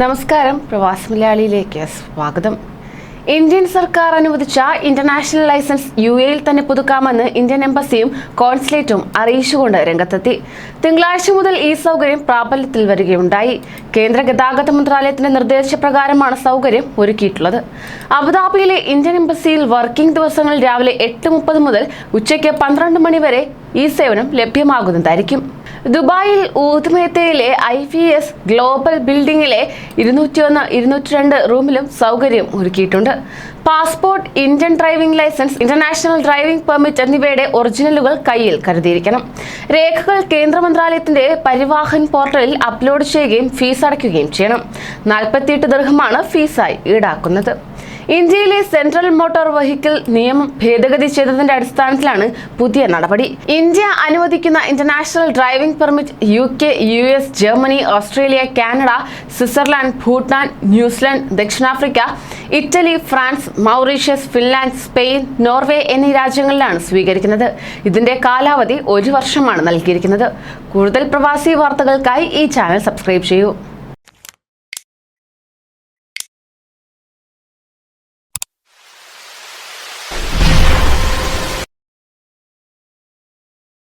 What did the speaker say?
നമസ്കാരം. പ്രവാസി മലയാളിയിലേക്ക് സ്വാഗതം. ഇന്ത്യൻ സർക്കാർ അനുവദിച്ച ഇന്റർനാഷണൽ ലൈസൻസ് യു എയിൽ തന്നെ പുതുക്കാമെന്ന് ഇന്ത്യൻ എംബസിയും കോൺസുലേറ്റും അറിയിച്ചുകൊണ്ട് രംഗത്തെത്തി. തിങ്കളാഴ്ച മുതൽ ഈ സൗകര്യം പ്രാബല്യത്തിൽ വരികയുണ്ടായി. കേന്ദ്ര ഗതാഗത മന്ത്രാലയത്തിന്റെ നിർദ്ദേശപ്രകാരമാണ് സൗകര്യം ഒരുക്കിയിട്ടുള്ളത്. അബുദാബിയിലെ ഇന്ത്യൻ എംബസിയിൽ വർക്കിംഗ് ദിവസങ്ങളിൽ രാവിലെ എട്ട് മുപ്പത് മുതൽ ഉച്ചയ്ക്ക് പന്ത്രണ്ട് മണി വരെ ഈ സേവനം ലഭ്യമാകുന്നതായിരിക്കും. ദുബായിൽ ഊത്മേത്തയിലെ ഐ വി എസ് ഗ്ലോബൽ ബിൽഡിംഗിലെ ഇരുന്നൂറ്റിയൊന്ന് ഇരുന്നൂറ്റി രണ്ട് റൂമിലും സൗകര്യം ഒരുക്കിയിട്ടുണ്ട്. Passport Indian driving licence international driving permit എന്നിവയുടെ ഒറിജിനലുകൾ കയ്യിൽ കരുതിയിരിക്കണം. രേഖകൾ കേന്ദ്ര മന്ത്രാലയത്തിന്റെ പരിവാഹൻ പോർട്ടലിൽ അപ്ലോഡ് ചെയ്യുകയും ഫീസ് അടയ്ക്കുകയും ചെയ്യണം. നാൽപ്പത്തിയെട്ട് ദീർഘമാണ് ഫീസായി ഈടാക്കുന്നത്. ഇന്ത്യയിലെ സെൻട്രൽ മോട്ടോർ വെഹിക്കിൾ നിയമം ഭേദഗതി ചെയ്തതിന്റെ അടിസ്ഥാനത്തിലാണ് പുതിയ നടപടി. ഇന്ത്യ അനുവദിക്കുന്ന international driving permit U K U S Germany Australia Canada Switzerland Bhutan New Zealand ദക്ഷിണാഫ്രിക്ക Italy France Mauritius Finland Spain Norway എന്നീ രാജ്യങ്ങളിലാണ് സ്വീകരിക്കുന്നത്. ഇതിന്റെ കാലാവധി ഒരു വർഷമാണ് നൽകിയിരിക്കുന്നത്. കൂടുതൽ പ്രവാസി വാർത്തകൾക്കായി ഈ ചാനൽ സബ്സ്ക്രൈബ് ചെയ്യൂ.